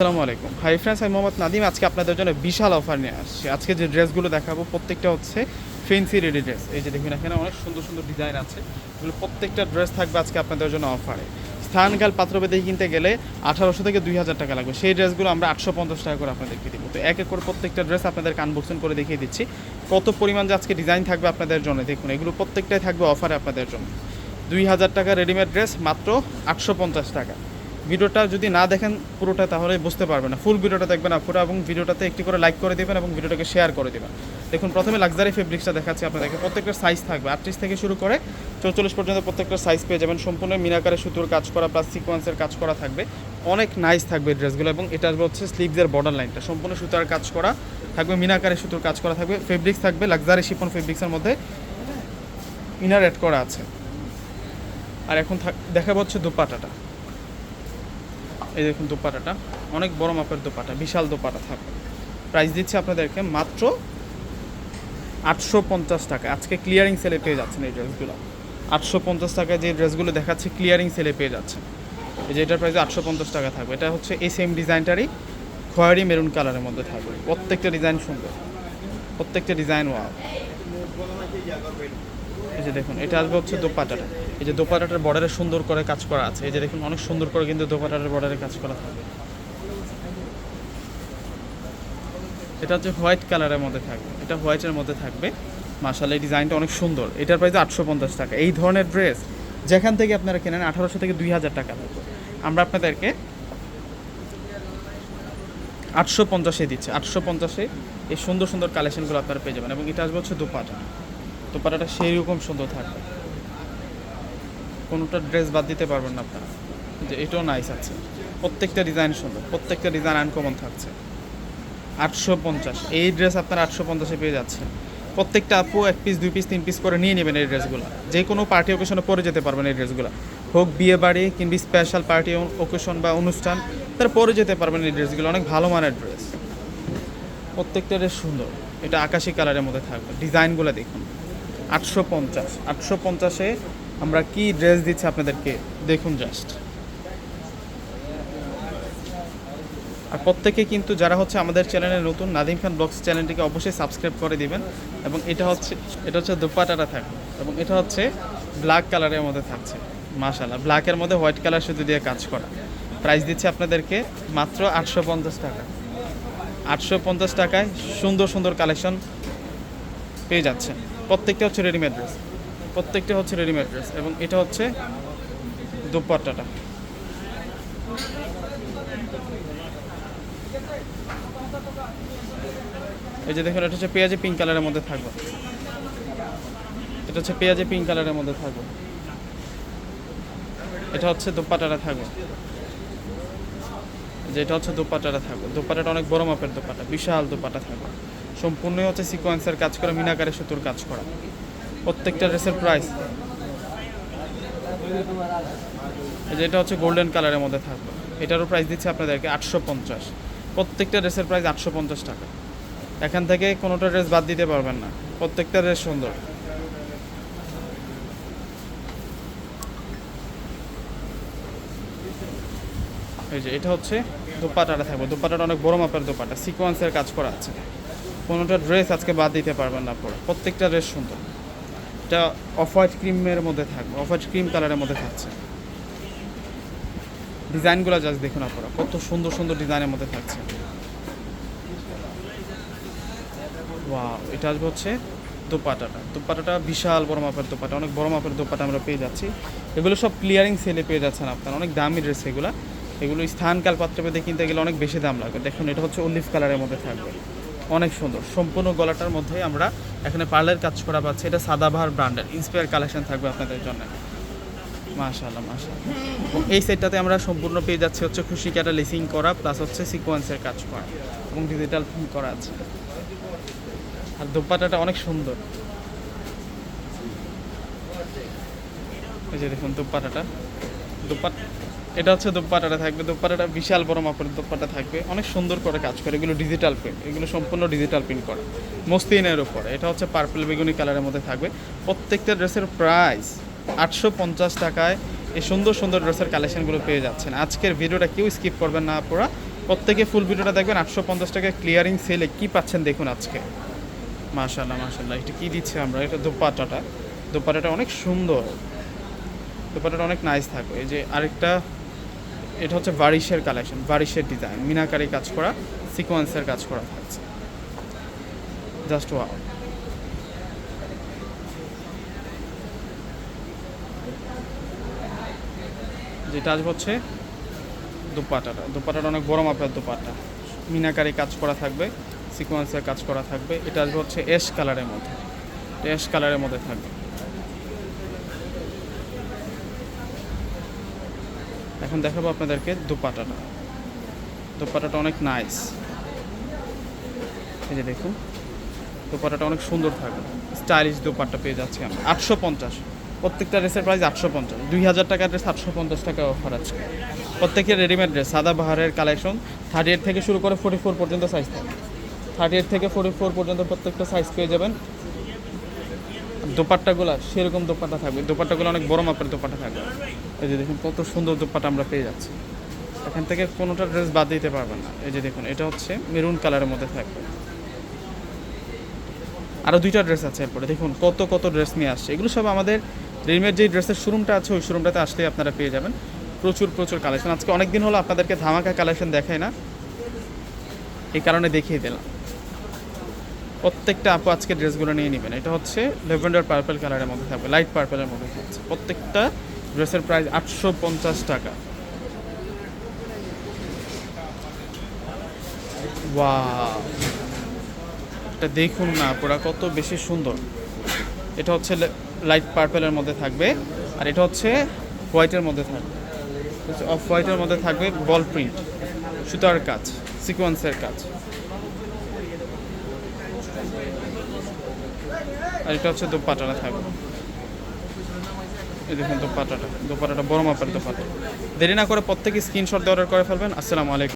আসসালামু আলাইকুম। Hi friends আমি মোহাম্মদ নাদিম আজকে আপনাদের জন্য বিশাল অফার নিয়ে আসছি। আজকে যে ড্রেসগুলো দেখাবো, প্রত্যেকটা হচ্ছে ফেন্সি রেডি ড্রেস এই যে দেখুন, এখানে অনেক সুন্দর সুন্দর ডিজাইন আছে। এগুলো প্রত্যেকটা ড্রেস থাকবে আজকে আপনাদের জন্য অফারে স্থানকাল পাত্রবেদে কিনতে গেলে আঠারোশো থেকে দুই হাজার টাকা লাগবে। সেই ড্রেসগুলো আমরা আটশো পঞ্চাশ টাকা করে আপনাদেরকে দিব। তো এক এক করে প্রত্যেকটা ড্রেস আপনাদের আনবক্সিং করে দেখিয়ে দিচ্ছি। কত পরিমাণ যে আজকে ডিজাইন থাকবে আপনাদের জন্য, দেখুন, এগুলো প্রত্যেকটাই থাকবে অফারে আপনাদের জন্য। দুই হাজার টাকা রেডিমেড ড্রেস মাত্র আটশো পঞ্চাশ টাকা। ভিডিওটা যদি না দেখেন পুরোটা, তাহলে বুঝতে পারবেন না। ফুল ভিডিওটা দেখবেন আপুরা এবং ভিডিওটাতে একটি করে লাইক করে দেবেন এবং ভিডিওটাকে শেয়ার করে দেবেন। দেখুন, প্রথমে লাক্সারি ফেব্রিক্সটা দেখাচ্ছি আপনাদেরকে। প্রত্যেকটা সাইজ থাকবে। আটত্রিশ থেকে শুরু করে চৌচল্লিশ পর্যন্ত প্রত্যেকটা সাইজ পেয়ে যাবেন। সম্পূর্ণ মিনাকারে সুতোর কাজ করা প্লাস সিকোয়েন্সের কাজ করা থাকবে। অনেক নাইস থাকবে ড্রেসগুলো এবং এটা হচ্ছে স্লিভসের বর্ডার লাইনটা সম্পূর্ণ সুতার কাজ করা থাকবে, মিনাকারে সুতোর কাজ করা থাকবে। ফেব্রিক্স থাকবে লাক্সারি শিপন ফেব্রিক্সের মধ্যে ইনার অ্যাড করা আছে। আর এখন দেখাবো হচ্ছে দুপাটাটা। এই দেখুন দোপাটাটা অনেক বড় মাপের দোপাটা বিশাল দোপাটা থাকবে। প্রাইস দিচ্ছে আপনাদেরকে মাত্র আটশো পঞ্চাশ টাকা। আজকে ক্লিয়ারিং সেলে পেয়ে যাচ্ছেন এই ড্রেসগুলো আটশো পঞ্চাশ টাকায় যে ড্রেসগুলো দেখাচ্ছে ক্লিয়ারিং সেলে পেয়ে যাচ্ছেন। এই যে এটার প্রাইস আটশো পঞ্চাশ টাকা থাকবে। এটা হচ্ছে এই সেম ডিজাইনটারই খয়েরি মেরুন কালারের মধ্যে থাকবে। প্রত্যেকটা ডিজাইন সুন্দর। প্রত্যেকটা ডিজাইন ওয়াও এই যে দেখুন, এটা আসবে হচ্ছে দোপাটাটা এই যে দোপাটাটার বর্ডারে সুন্দর করে কাজ করা আছে। এই যে দেখুন, অনেক সুন্দর করে কিন্তু দোপাটাটার বর্ডারে কাজ করা থাকবে এটা হচ্ছে হোয়াইট কালারের মধ্যে থাকবে। এটা হোয়াইটের মধ্যে থাকবে। মাসাল এই ডিজাইনটা অনেক সুন্দর। এটার প্রাইস আটশো পঞ্চাশ টাকা। এই ধরনের ড্রেস যেখান থেকে আপনারা কেনেন, আঠারোশো থেকে দুই হাজার টাকা আমরা আপনাদেরকে আটশো পঞ্চাশে দিচ্ছে। আটশো পঞ্চাশে এই সুন্দর সুন্দর কালেকশনগুলো আপনারা পেয়ে যাবেন। এবং এটা আসবে হচ্ছে দুপাটা দুপাটাটা সেই রকম সুন্দর থাকবে। কোনোটা ড্রেস বাদ দিতে পারবেন না আপনারা। যে এটাও নাইস আছে। প্রত্যেকটা ডিজাইন সুন্দর, প্রত্যেকটা ডিজাইন আনকমন থাকছে। আটশো পঞ্চাশ, এই ড্রেস আপনারা আটশো পঞ্চাশে পেয়ে যাচ্ছে প্রত্যেকটা আপু এক পিস দুই পিস তিন পিস করে নিয়ে নেবেন এই ড্রেসগুলো যে কোনো পার্টি ওকেশনে পরে যেতে পারবেন এই ড্রেসগুলো হোক বিয়ে বাড়ি কিংবা স্পেশাল পার্টি ওকেশন বা অনুষ্ঠান, তার পরে যেতে পারবেন এই ড্রেসগুলো অনেক ভালো মানের ড্রেস প্রত্যেকটা ড্রেস সুন্দর। এটা আকাশি কালারের মধ্যে থাকবে। ডিজাইনগুলো দেখুন। আটশো পঞ্চাশ। আটশো পঞ্চাশে আমরা কি ড্রেস দিচ্ছি আপনাদেরকে? দেখুন জাস্ট আর প্রত্যেকে কিন্তু যারা হচ্ছে আমাদের চ্যানেলে নতুন, নাদিম খান ব্লগস চ্যানেলটিকে অবশ্যই সাবস্ক্রাইব করে দিবেন। এবং এটা হচ্ছে এটা হচ্ছে দুপাটাটা থাকবে। এবং এটা হচ্ছে ব্ল্যাক কালারের মধ্যে থাকছে। মাশাল্লাহ ব্ল্যাকের মধ্যে হোয়াইট কালার শুধু দিয়ে কাজ করা। প্রাইস দিচ্ছে আপনাদেরকে মাত্র আটশো পঞ্চাশ টাকা। আটশো পঞ্চাশ টাকায় সুন্দর সুন্দর কালেকশন পেয়ে যাচ্ছে প্রত্যেকটা হচ্ছে রেডিমেড ড্রেস প্রত্যেকটা হচ্ছে রেডিমেড ড্রেস এবং এটা হচ্ছে দুপাট্টাটা। এই যে দেখুন, এটা হচ্ছে পেঁয়াজি পিঙ্ক কালারের মধ্যে থাকবে। এটা হচ্ছে পেঁয়াজি পিঙ্ক কালারের মধ্যে থাকবে। এটা হচ্ছে দোপাটাটা থাকবে। যে এটা হচ্ছে দোপাটাটা থাকবে। দোপাটাটা অনেক বড় মাপের দোপাটা বিশাল দোপাটা থাকবে। সম্পূর্ণই হচ্ছে সিকোয়েন্সের কাজ করা মিনাকারে সুতোর কাজ করা। প্রত্যেকটা ড্রেসের প্রাইস এই যে এটা হচ্ছে গোল্ডেন কালারের মধ্যে থাকবে। এটারও প্রাইস দিচ্ছে আপনাদেরকে আটশো পঞ্চাশ। প্রত্যেকটা ড্রেসের প্রাইস আটশো পঞ্চাশ টাকা। এখান থেকে কোনোটা ড্রেস বাদ দিতে পারবেন না। প্রত্যেকটা ড্রেস সুন্দর। এই যে এটা হচ্ছে দোপাটাটা থাকবে। দোপাটাটা অনেক বড় মাপের দোপাটা। সিকোয়েন্সের কাজ করা আছে। কোনোটা ড্রেস আজকে বাদ দিতে পারবেন না পরে। প্রত্যেকটা ড্রেস সুন্দর। এটা অফ হোয়াইট ক্রিমের মধ্যে থাকবে। অফ হোয়াইট ক্রিম কালারের মধ্যে থাকছে। ডিজাইনগুলো জাস্ট দেখুন আপনারা। কত সুন্দর সুন্দর ডিজাইনের মধ্যে থাকছে। ওয়াও এটা আসবে হচ্ছে দোপাটাটা। দোপাটাটা বিশাল বড় মাপের দোপাটা। অনেক বড় মাপের দোপাটা আমরা পেয়ে যাচ্ছি। এগুলো সব ক্লিয়ারিং সেলে পেয়ে যাচ্ছেন আপনারা। অনেক দামি ড্রেস এগুলো। এগুলো স্থানকাল পাত্রে পেতে কিনতে গেলে অনেক বেশি দাম লাগবে দেখুন, এটা হচ্ছে অলিভ কালারের মধ্যে থাকবে। অনেক সুন্দর। সম্পূর্ণ গলাটার মধ্যে আমরা এখানে পার্লের কাজ করা পাচ্ছি। এটা সাদাবাহার ব্র্যান্ডের ইন্সপায়ার কালেকশন থাকবে আপনাদের জন্য। মাশাআল্লাহ মাশাআল্লাহ। এবং এই সেটটাতে আমরা সম্পূর্ণ পেয়ে যাচ্ছি হচ্ছে খুশি ক্যাটা লেসিং করা প্লাস হচ্ছে সিকোয়েন্সের কাজ করা এবং ডিজিটাল প্রিন্ট করা আছে। আর দোপাটাটা অনেক সুন্দর। এই যে দেখুন দোপাটাটা দোপাট এটা হচ্ছে দোপাটাটা থাকবে। দোপাটাটা বিশাল বড় মাপের দোপাটা থাকবে। অনেক সুন্দর করে কাজ করে। এগুলো ডিজিটাল প্রিন্ট এগুলো সম্পূর্ণ ডিজিটাল প্রিন্ট করা। মস্তিনের উপরে। এটা হচ্ছে পার্পল বেগুনি কালারের মধ্যে থাকবে। প্রত্যেকটা ড্রেসের প্রাইস আটশো পঞ্চাশ টাকায় এই সুন্দর সুন্দর ড্রেসের কালেকশনগুলো পেয়ে যাচ্ছেন। আজকের ভিডিওটা কেউ স্কিপ করবেন না আপনারা প্রত্যেকে ফুল ভিডিওটা দেখবেন। আটশো পঞ্চাশ টাকায় ক্লিয়ারিং সেলে কি পাচ্ছেন দেখুন আজকে। মাশাল্লাহ মাশাল্লাহ এটা কী দিচ্ছে আমরা? এটা দোপাট্টাটা। দোপাট্টাটা অনেক সুন্দর। দোপাট্টাটা অনেক নাইস থাকবে। এই যে আরেকটা এটা হচ্ছে বারিশের কালেকশন বারিশের ডিজাইন মিনাকারি কাজ করা সিকোয়েন্সের কাজ করা থাকছে। জাস্ট ওয়াও যেটা আসবে হচ্ছে দোপাটাটা। দোপাটাটা অনেক বড় মাপের দোপাটা মিনাকারি কাজ করা থাকবে সিকোয়েন্সের কাজ করা থাকবে। এটা আসবে হচ্ছে অ্যাশ কালারের মধ্যে। অ্যাশ কালারের মধ্যে থাকবে। এখন দেখাবো আপনাদেরকে দোপাটাটা। দোপাটাটা অনেক নাইস এই যে দেখুন, দোপাটাটা অনেক সুন্দর থাকবে। স্টাইলিশ দোপাট্টা পেয়ে যাচ্ছি আমরা। আটশো পঞ্চাশ। প্রত্যেকটা ড্রেসের প্রাইস আটশো পঞ্চাশ। দুই হাজার টাকার ড্রেস আটশো পঞ্চাশ টাকা অফার আছে। প্রত্যেকের রেডিমেড ড্রেস সাদা বাহারের কালেকশন থার্টি এইট থেকে শুরু করে ফোর্টি ফোর পর্যন্ত সাইজ থাকে থার্টি এইট থেকে ফোর্টি ফোর পর্যন্ত প্রত্যেকটা সাইজ পেয়ে যাবেন। দোপাট্টাগুলো সেরকম দোপাট্টা থাকবে। দোপাট্টাগুলো অনেক বড় মাপের দোপাট্টা থাকবে। এই যে দেখুন, কত সুন্দর দোপাট্টা আমরা পেয়ে যাচ্ছি। এখান থেকে কোনোটা ড্রেস বাদ দিতে পারবেন না। এই যে দেখুন, এটা হচ্ছে মেরুন কালারের মধ্যে থাকবে। আরও দুইটা ড্রেস আছে এরপরে। দেখুন, কত কত ড্রেস নিয়ে আসছে। এগুলো সব আমাদের রেডিমেড যে ড্রেসের শোরুমটা আছে, ওই শোরুমটাতে আসলেই আপনারা পেয়ে যাবেন। প্রচুর প্রচুর কালেকশন আজকে অনেক দিন হলো আপনাদেরকে ধামাকা কালেকশন দেখায় না। এই কারণে দেখিয়ে দিলাম। প্রত্যেকটা আপু আজকে ড্রেসগুলো নিয়ে নেবেন। এটা হচ্ছে লেভেন্ডার পার্পল কালারের মধ্যে থাকবে লাইট পার্পলের মধ্যে থাকছে। প্রত্যেকটা ড্রেসের প্রাইস আটশো পঞ্চাশ টাকা। এটা দেখুন না পুরা কত বেশি সুন্দর। এটা হচ্ছে লাইট পার্পেলের মধ্যে থাকবে, আর এটা হচ্ছে হোয়াইটের মধ্যে থাকবে। অফ হোয়াইটের মধ্যে থাকবে বল প্রিন্ট সুতার কাজ সিকোয়েন্সের কাজ। আর এটা হচ্ছে দোপাটাটা থাকবে এই দেখুন দোপাটাটা দোপাটাটা বড় মাপের দোপাটা। দেরি না করে প্রত্যেকে স্ক্রিনশট দিয়ে অর্ডার করে ফেলবেন। আসসালামু আলাইকুম।